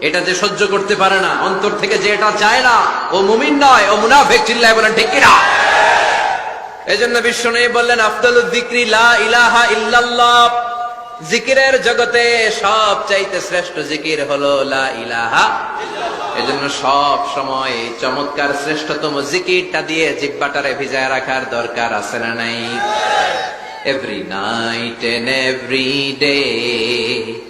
এটা যে সহ্য করতে পারে না অন্তর থেকে যে এটা চায় না ও মুমিন নয় ও মুনাফেক চিল্লায় বলেন ঠিক কিনা? এই জন্য বিশ্ব নেই বললেন আফদল ইলাহা ইল্লাল্লাহ। জিকিরের জগতে সব চাইতে শ্রেষ্ঠ জিকির হলো লা ইলাহা এজন্য সব সময় চমৎকার শ্রেষ্ঠতম জিকিরটা দিয়ে জিব্বাটারে ভিজায় রাখার দরকার আছে না নাই? Every night and every day,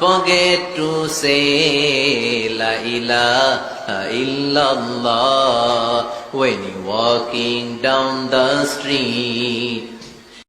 forget to say La ilaha illallah when you're walking down the street